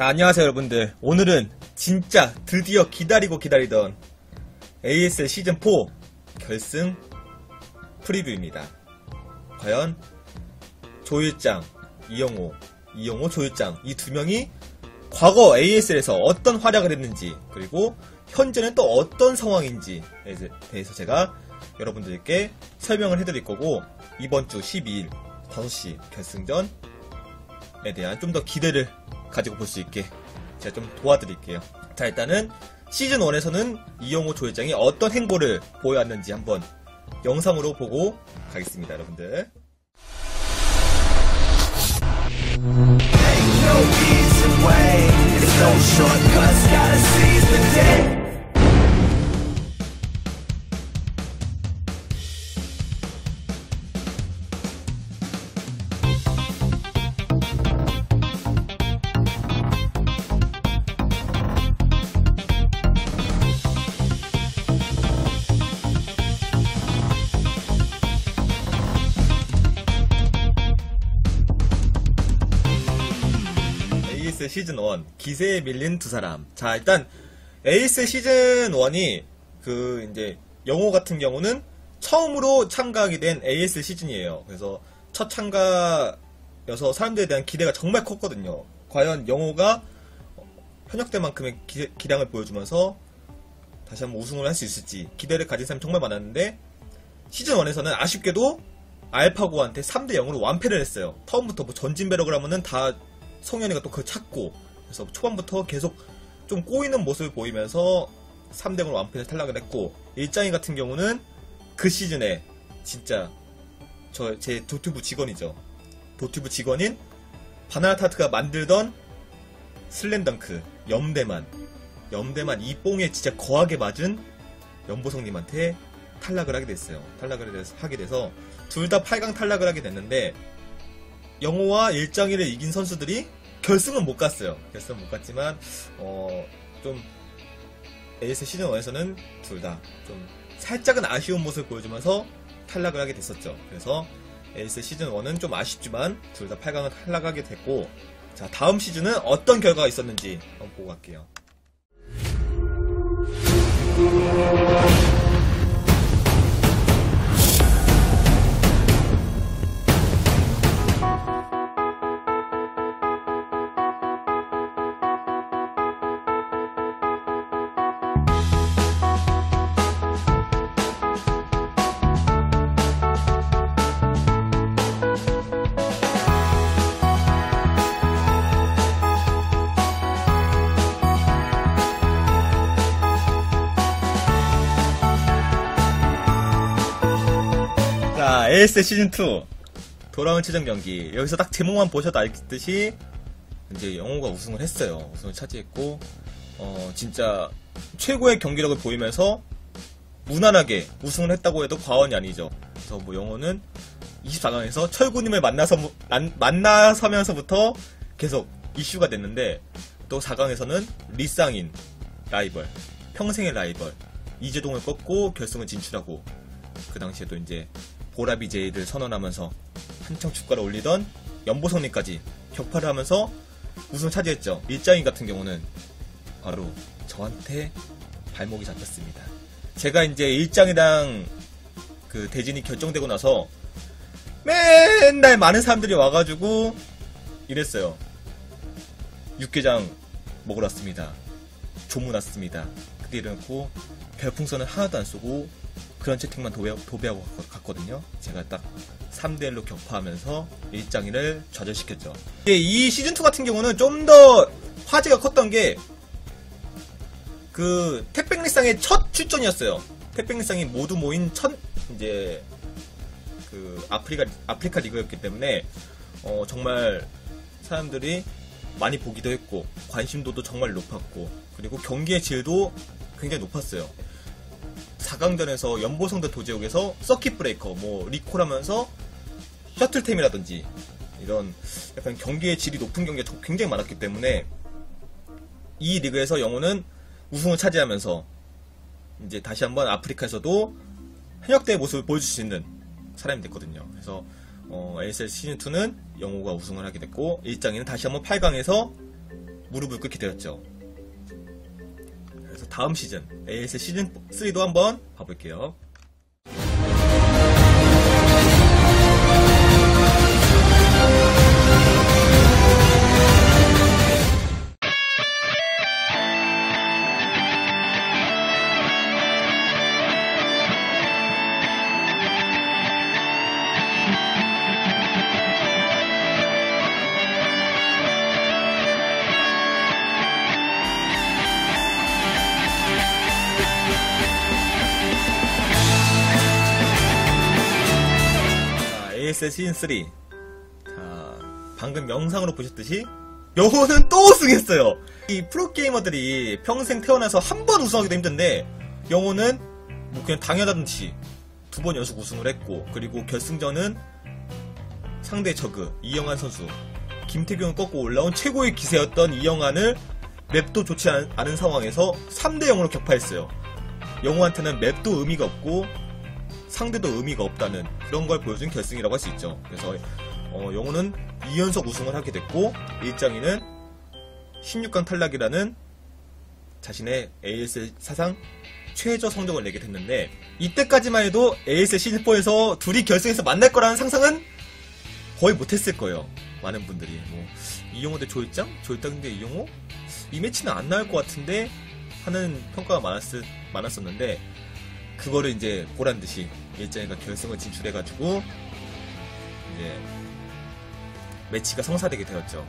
자, 안녕하세요, 여러분들. 오늘은 진짜 드디어 기다리고 기다리던 ASL 시즌4 결승 프리뷰입니다. 과연 조일장, 이영호, 이영호, 조일장 이 두 명이 과거 ASL에서 어떤 활약을 했는지 그리고 현재는 또 어떤 상황인지에 대해서 제가 여러분들께 설명을 해드릴 거고 이번 주 12일 5시 결승전에 대한 좀 더 기대를 가지고 볼 수 있게 제가 좀 도와드릴게요. 자 일단은 시즌 1에서는 이영호 조회장이 어떤 행보를 보여왔는지 한번 영상으로 보고 가겠습니다, 여러분들. 시즌 1 기세에 밀린 두 사람. 자 일단 에이스 시즌 1이 그 이제 영호 같은 경우는 처음으로 참가하게 된 AS 시즌이에요. 그래서 첫 참가여서 사람들에 대한 기대가 정말 컸거든요. 과연 영호가 현역 때만큼의 기, 기량을 보여주면서 다시 한번 우승을 할 수 있을지 기대를 가진 사람이 정말 많았는데 시즌 1에서는 아쉽게도 알파고한테 3대 0으로 완패를 했어요. 처음부터 뭐 전진 배럭을 하면은 다 성현이가 또 그걸 찾고 그래서 초반부터 계속 좀 꼬이는 모습을 보이면서 3대 0으로 완패를 탈락을 했고 일장이 같은 경우는 그 시즌에 진짜 저 제 도튜브 직원이죠. 도튜브 직원인 바나나타트가 만들던 슬램덩크 염대만 염대만 이 뽕에 진짜 거하게 맞은 연보성님한테 탈락을 하게 됐어요. 탈락을 하게 돼서 둘 다 8강 탈락을 하게 됐는데 영호와 일장이를 이긴 선수들이 결승은 못 갔어요. 결승은 못 갔지만 어좀 AS 시즌 1에서는 둘 다 좀 살짝은 아쉬운 모습을 보여주면서 탈락을 하게 됐었죠. 그래서 AS 시즌 1은 좀 아쉽지만 둘 다 8강을 탈락하게 됐고 자 다음 시즌은 어떤 결과가 있었는지 한번 보고 갈게요. 자, AS 시즌2 돌아온 최종 경기. 여기서 딱 제목만 보셔도 알듯이 이제 영호가 우승을 했어요. 우승을 차지했고, 어, 진짜 최고의 경기력을 보이면서 무난하게 우승을 했다고 해도 과언이 아니죠. 그래서 뭐 영호는 24강에서 철구님을 만나서, 만, 만나서면서부터 계속 이슈가 됐는데, 또 4강에서는 리쌍인 라이벌, 평생의 라이벌, 이재동을 꺾고 결승을 진출하고, 그 당시에도 이제 보라비 제이를 선언하면서 한창 주가를 올리던 연보성님까지 격파를 하면서 우승을 차지했죠. 일장인 같은 경우는 바로 저한테 발목이 잡혔습니다. 제가 이제 일장이랑 그 대진이 결정되고 나서 맨날 많은 사람들이 와가지고 이랬어요. 육개장 먹으러 왔습니다. 조문 왔습니다. 그때 이래놓고 별풍선을 하나도 안 쏘고 그런 채팅만 도배, 도배하고 갔- 갔거든요. 제가 딱 3대1로 격파하면서 일장이를 좌절시켰죠. 이게 이 시즌2 같은 경우는 좀 더 화제가 컸던 게, 그, 택백리쌍의 첫 출전이었어요. 택백리쌍이 모두 모인 첫, 이제, 그, 아프리카, 아프리카 리그였기 때문에, 어, 정말 사람들이 많이 보기도 했고, 관심도도 정말 높았고, 그리고 경기의 질도 굉장히 높았어요. 4강전에서 연보성 대 도제욱에서 서킷 브레이커, 뭐, 리콜하면서 셔틀템이라든지, 이런 약간 경기의 질이 높은 경기가 정- 굉장히 많았기 때문에, 이 리그에서 영호는 우승을 차지하면서, 이제 다시 한번 아프리카에서도 현역대의 모습을 보여줄 수 있는 사람이 됐거든요. 그래서, 어, ASL 시즌2는 영호가 우승을 하게 됐고, 일장이는 다시 한번 8강에서 무릎을 꿇게 되었죠. 다음 시즌 AS 시즌 3도 한번 봐볼게요. 3. 자, 방금 영상으로 보셨듯이 영호는 또 우승했어요. 이 프로게이머들이 평생 태어나서 한 번 우승하기도 힘든데 영호는 뭐 그냥 당연하던 듯이 두 번 연속 우승을 했고 그리고 결승전은 상대 저그 이영환 선수 김태경을 꺾고 올라온 최고의 기세였던 이영환을 맵도 좋지 않은 상황에서 3대 0으로 격파했어요. 영호한테는 맵도 의미가 없고 상대도 의미가 없다는 그런 걸 보여준 결승이라고 할 수 있죠. 그래서 어, 영호는 2연속 우승을 하게 됐고 일장이는 16강 탈락이라는 자신의 ASL 사상 최저 성적을 내게 됐는데 이때까지만 해도 ASL 시즌4에서 둘이 결승에서 만날 거라는 상상은 거의 못했을 거예요. 많은 분들이 뭐 이용호 대 조일장? 조일장 대 이용호? 이 매치는 안 나올 것 같은데 하는 평가가 많았, 많았었는데 그거를 이제 보란 듯이 일장이가 결승을 진출해가지고 이제 매치가 성사되게 되었죠.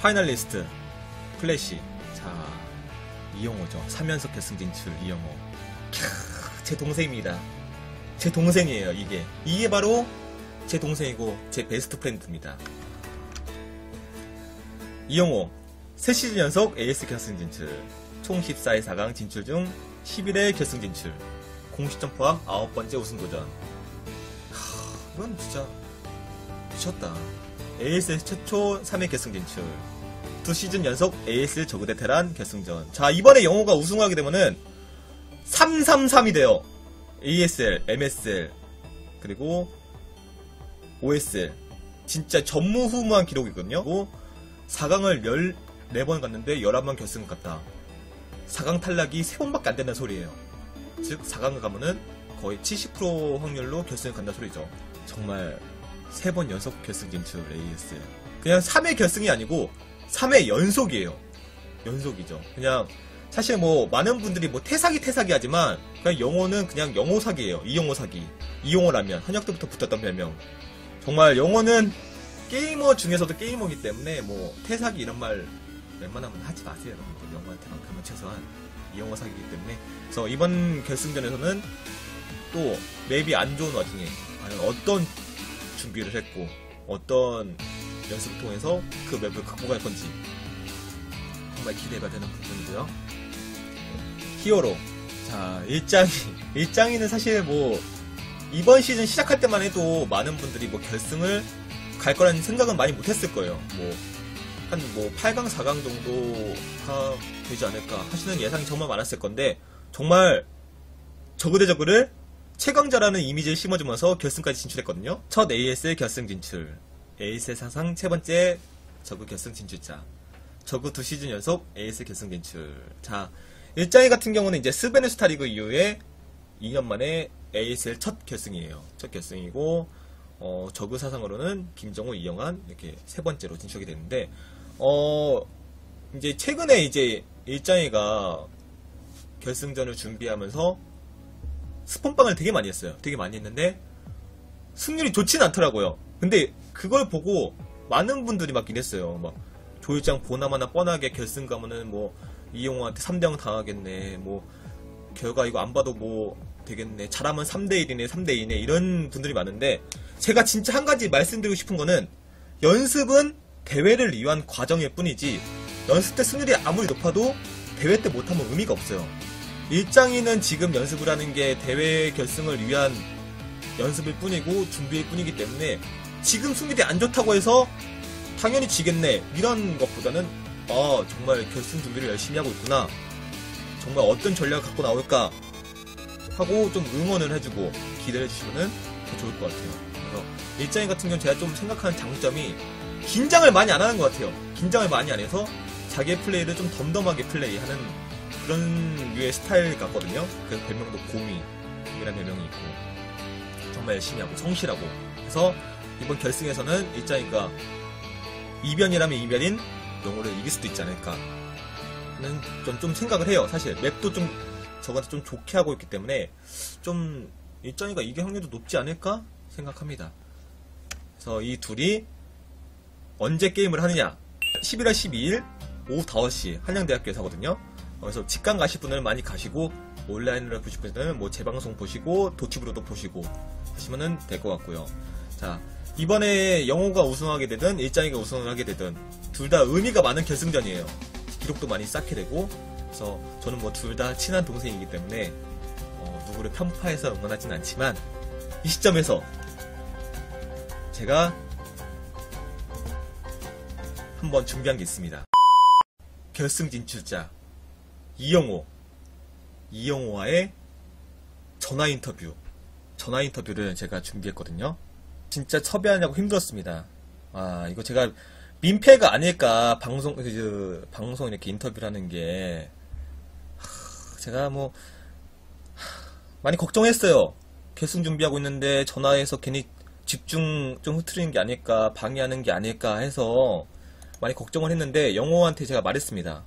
파이널리스트 플래시 자 이영호죠. 3연속 결승 진출 이영호. 캬, 제 동생입니다. 제 동생이에요 이게. 이게 바로 제 동생이고 제 베스트 프렌드입니다. 이영호 3시즌 연속 AS 결승 진출 총 14회 4강 진출 중 11회 결승 진출 공식 점프와 아홉 번째 우승 도전. 하, 이건 진짜 미쳤다. ASL 최초 3회 결승 진출. 두 시즌 연속 ASL 저그 대 테란 결승전. 자, 이번에 영호가 우승하게 되면은 333이 돼요. ASL, MSL, 그리고 OSL. 진짜 전무후무한 기록이거든요. 그리고 4강을 14번 갔는데 11번 결승을 갔다. 4강 탈락이 3번밖에 안 된다는 소리예요. 즉 4강을 가면은 거의 70% 확률로 결승을 간다 소리죠. 정말 3번 연속 결승 진출 AS. 그냥 3회 결승이 아니고 3회 연속이에요. 연속이죠. 그냥 사실 뭐 많은 분들이 뭐 태사기 태사기 하지만 그냥 영어는 그냥 영어 사기예요. 이영호 사기. 이영호라면 한약 때부터 붙었던 별명. 정말 영어는 게이머 중에서도 게이머기 때문에 뭐 태사기 이런 말 웬만하면 하지 마세요, 여러분들. 영어한테만큼은 최소한 이영어 사기이기 때문에. 그래서 이번 결승전에서는 또 맵이 안 좋은 와중에 과연 어떤 준비를 했고 어떤 연습을 통해서 그 맵을 극복할 건지 정말 기대가 되는 부분이고요. 히어로. 자, 일장이. 일장이는 사실 뭐, 이번 시즌 시작할 때만 해도 많은 분들이 뭐 결승을 갈 거라는 생각은 많이 못했을 거예요. 뭐, 한 뭐 8강, 4강 정도가 되지 않을까 하시는 예상이 정말 많았을 건데, 정말 저그 대 저그를 최강자라는 이미지를 심어주면서 결승까지 진출했거든요. 첫 ASL 결승 진출. ASL 사상 세 번째 저그 결승 진출자. 저그 두 시즌 연속 ASL 결승 진출. 자, 일장이 같은 경우는 이제 스베누 스타 리그 이후에 2년 만에 ASL 첫 결승이에요. 첫 결승이고, 어, 저그 사상으로는 김정우, 이영환, 이렇게 세 번째로 진출이 됐는데, 어, 이제 최근에 이제 일장이가 결승전을 준비하면서 스폰빵을 되게 많이 했어요. 되게 많이 했는데, 승률이 좋진 않더라고요. 근데 그걸 보고 많은 분들이 막 이랬어요. 막, 조일장 보나마나 뻔하게 결승 가면은 뭐, 이용호한테 3대0 당하겠네. 뭐, 결과 이거 안 봐도 뭐, 되겠네. 잘하면 3대1이네, 3대2네. 이런 분들이 많은데, 제가 진짜 한 가지 말씀드리고 싶은 거는, 연습은 대회를 위한 과정일 뿐이지, 연습 때 승률이 아무리 높아도, 대회 때 못하면 의미가 없어요. 일장이는 지금 연습을 하는 게 대회 결승을 위한 연습일 뿐이고 준비일 뿐이기 때문에 지금 승률이 안 좋다고 해서 당연히 지겠네 이런 것보다는 아 정말 결승 준비를 열심히 하고 있구나 정말 어떤 전략을 갖고 나올까 하고 좀 응원을 해주고 기대를 해주시면 더 좋을 것 같아요 그래서 일장이 같은 경우는 제가 좀 생각하는 장점이 긴장을 많이 안 하는 것 같아요 긴장을 많이 안 해서 자기의 플레이를 좀 덤덤하게 플레이하는 그런 류의 스타일 같거든요. 그래서 별명도 곰이, 곰이라는 별명이 있고 정말 열심히 하고 성실하고 그래서 이번 결승에서는 일자이가 이변이라면 이변인 영호를 이길 수도 있지 않을까 는 좀, 좀 생각을 해요. 사실 맵도 좀 저한테 좀 좋게 하고 있기 때문에 좀 일정이가 이길 확률도 높지 않을까 생각합니다. 그래서 이 둘이 언제 게임을 하느냐? 11월 12일 오후 5시 한양대학교에서 하거든요. 그래서 직관 가실 분은 많이 가시고 온라인으로 보실 분은 뭐 재방송 보시고 도티브로도 보시고 하시면은 될것 같고요. 자 이번에 영호가 우승하게 되든 일장이가 우승을 하게 되든 둘 다 의미가 많은 결승전이에요. 기록도 많이 쌓게 되고 그래서 저는 뭐 둘 다 친한 동생이기 때문에 어, 누구를 편파해서 응원하진 않지만 이 시점에서 제가 한번 준비한 게 있습니다. 결승 진출자 이영호 이영호와의 전화 인터뷰 전화 인터뷰를 제가 준비했거든요. 진짜 섭외하냐고 힘들었습니다. 아 이거 제가 민폐가 아닐까 방송 그 방송 이렇게 인터뷰를 하는 게 하, 제가 뭐 하, 많이 걱정했어요. 결승 준비하고 있는데 전화해서 괜히 집중 좀 흐트리는 게 아닐까 방해하는 게 아닐까 해서 많이 걱정을 했는데 영호한테 제가 말했습니다.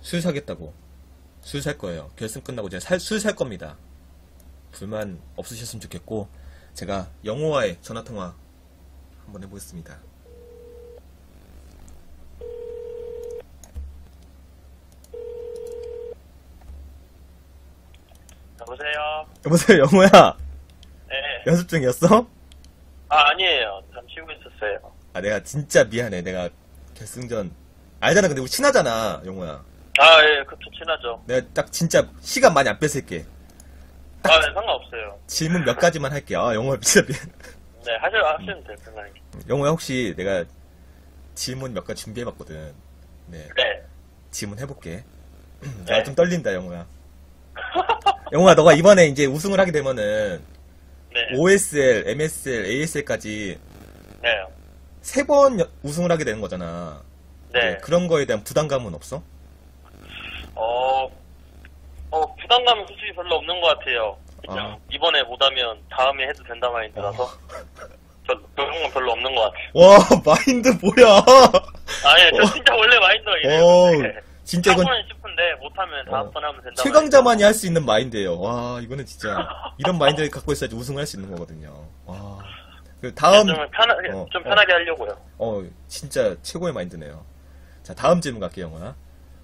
술 사겠다고. 술 살 거예요. 결승 끝나고 제가 술 살 겁니다. 불만 없으셨으면 좋겠고 제가 영호와의 전화 통화 한번 해보겠습니다. 여보세요? 여보세요, 영호야. 네. 연습 중이었어? 아, 아니에요. 잠 쉬고 있었어요. 아, 내가 진짜 미안해. 내가 결승전 알잖아. 근데 우리 친하잖아, 영호야. 아, 예, 그쵸, 친하죠. 내가 딱 진짜 시간 많이 안 뺏을게. 아, 네, 상관없어요. 질문 몇 가지만 할게. 아, 영호야, 진짜 미안. 네, 하셔, 하시면 돼요, 편하게. 영호야, 혹시 내가 질문 몇 가지 준비해봤거든. 네, 네. 질문 해볼게. 네. 나좀 떨린다, 영호야. 영호야, 너가 이번에 이제 우승을 하게 되면은 네. OSL, MSL, ASL까지 네. 세 번 우승을 하게 되는 거잖아. 네. 그런 거에 대한 부담감은 없어? 어, 어, 부담감은 솔직히 별로 없는 것 같아요. 그냥 아. 이번에 못하면 다음에 해도 된다 마인드라서. 저, 그런 건 별로 없는 것 같아요. 와, 마인드 뭐야? 아, 예, 저 어. 진짜 원래 마인드가 이래요. 어, 네. 진짜 이건 싶은데, 못하면 다음번 하면 된다. 최강자만이 할 수 있는 마인드예요. 와, 이거는 진짜 이런 마인드를 갖고 있어야지 우승할 수 있는 거거든요. 와. 그 다음 좀 편하게, 어, 좀 어. 편하게 하려고요. 어, 진짜 최고의 마인드네요. 자, 다음 질문 갈게요, 영호야.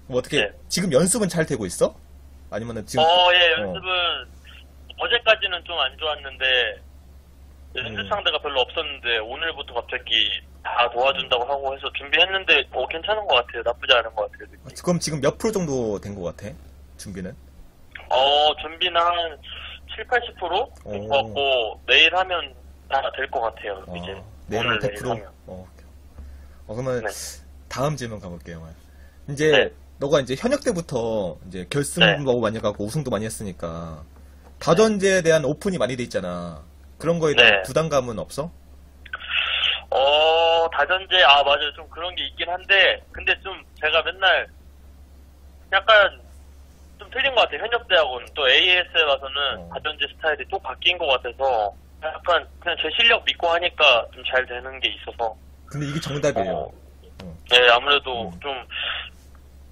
뭐 어떻게 네. 지금 연습은 잘 되고 있어? 아니면은 지금 어, 예, 연습은 어 제까지는 좀 안 좋았는데 연습 음. 상대가 별로 없었는데 오늘부터 갑자기 다 도와준다고 하고 해서 준비했는데 어, 괜찮은 것 같아요. 나쁘지 않은 것 같아요. 느낌이. 그럼 지금 몇 프로 정도 된 것 같아? 준비는? 어, 준비는 한 7, 80%? 오. 될것 같고 내일 하면 다될것 같아요. 이제 어, 내일은 오늘 내일 100%? 하면. 어, 어, 그러면 네. 다음 질문 가볼게요. 이제 네. 너가 이제 현역 때부터 이제 결승도 네. 많이 가고 우승도 많이 했으니까 다전제에 대한 오픈이 많이 돼 있잖아. 그런 거에 대한 네. 부담감은 없어? 어, 다전제, 아, 맞아요. 좀 그런 게 있긴 한데, 근데 좀 제가 맨날 약간 좀 틀린 것 같아요. 현역대하고는. 또 AS에 와서는 어. 다전제 스타일이 또 바뀐 것 같아서, 약간 그냥 제 실력 믿고 하니까 좀 잘 되는 게 있어서, 근데 이게 정답이에요. 어, 어. 네, 아무래도 음. 좀,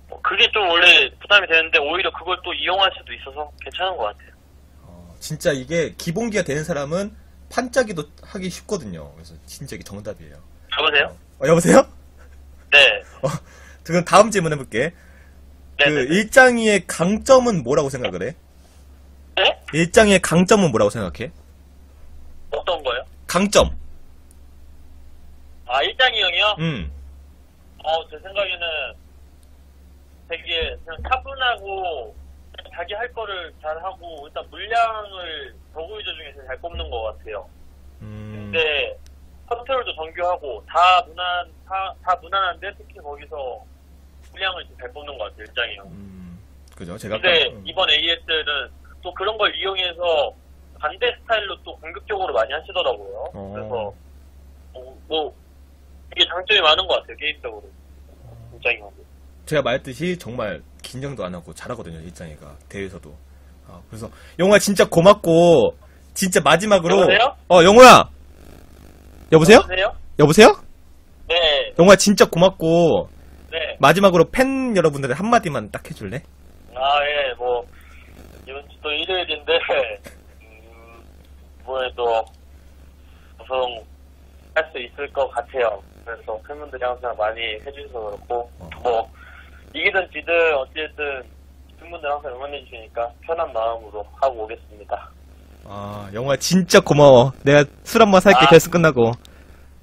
어, 그게 좀 원래 부담이 되는데, 오히려 그걸 또 이용할 수도 있어서 괜찮은 것 같아요. 어, 진짜 이게 기본기가 되는 사람은 판짜기도 하기 쉽거든요. 그래서 진짜 이게 정답이에요. 여보세요? 어, 여보세요? 네. 어, 그럼 다음 질문 해볼게. 네. 그 네. 일장이의 강점은 뭐라고 생각을 해? 네? 일장이의 강점은 뭐라고 생각해? 어떤 거요? 강점. 아, 일장이 형이요? 음. 어, 제 생각에는 되게 그냥 차분하고 자기 할 거를 잘 하고 일단 물량을 저구 유저 중에서 잘 뽑는 것 같아요. 음. 근데 컨트롤도 정교하고 다 무난 다, 다 무난한데 특히 거기서 물량을 잘 뽑는 것 같아요. 일장이 형. 음. 그죠? 제가 근데 음. 이번 AS는 또 그런 걸 이용해서 반대 스타일로 또 공격적으로 많이 하시더라고요. 어. 그래서 어, 뭐 이게 장점이 많은 것 같아요. 게임적으로. 일장이 형. 제가 말했듯이 정말 긴장도 안 하고 잘하거든요, 일장이가. 대회에서도. 어, 그래서 영호야 진짜 고맙고, 진짜 마지막으로. 여보세요? 어, 영호야! 여보세요? 여보세요? 여보세요? 네, 영호야 진짜 고맙고, 네. 마지막으로 팬 여러분들의 한마디만 딱 해줄래? 아, 예, 뭐, 이번 주 또 일요일인데, 음, 이번에 또, 우승 할 수 있을 것 같아요. 그래서 팬분들이 항상 많이 해주셔서 그렇고, 뭐, 이기든 지든 어찌됐든, 팬분들 항상 응원해 주시니까 편한 마음으로 하고 오겠습니다. 아, 영호야 진짜 고마워. 내가 술 한 번 살게 아. 결승 끝나고.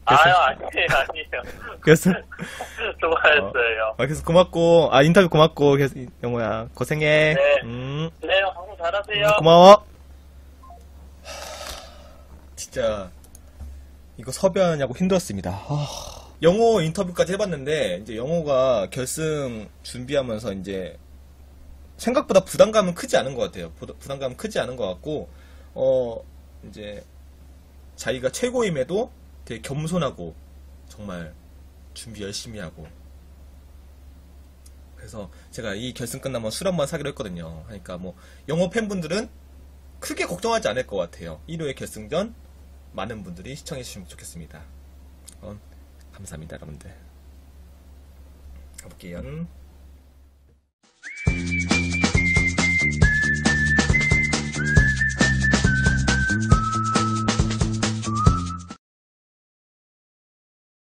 아유, 아니에요, 아니에요. 그래서, 수고하셨어요. 아, 그래서 고맙고, 아, 인터뷰 고맙고, 그래서, 영호야, 고생해. 네. 음, 네, 방송 잘하세요. 고마워. 진짜, 이거 섭외하냐고 힘들었습니다. 아, 영호 인터뷰까지 해봤는데, 이제 영호가 결승 준비하면서 이제, 생각보다 부담감은 크지 않은 것 같아요. 부- 부담감은 크지 않은 것 같고, 어, 이제, 자기가 최고임에도 되게 겸손하고, 정말 준비 열심히 하고, 그래서 제가 이 결승 끝나면 술 한 번 사기로 했거든요. 그러니까 뭐 영어 팬분들은 크게 걱정하지 않을 것 같아요. 1호의 결승전 많은 분들이 시청해 주시면 좋겠습니다. 어, 감사합니다, 여러분들. 가볼게요.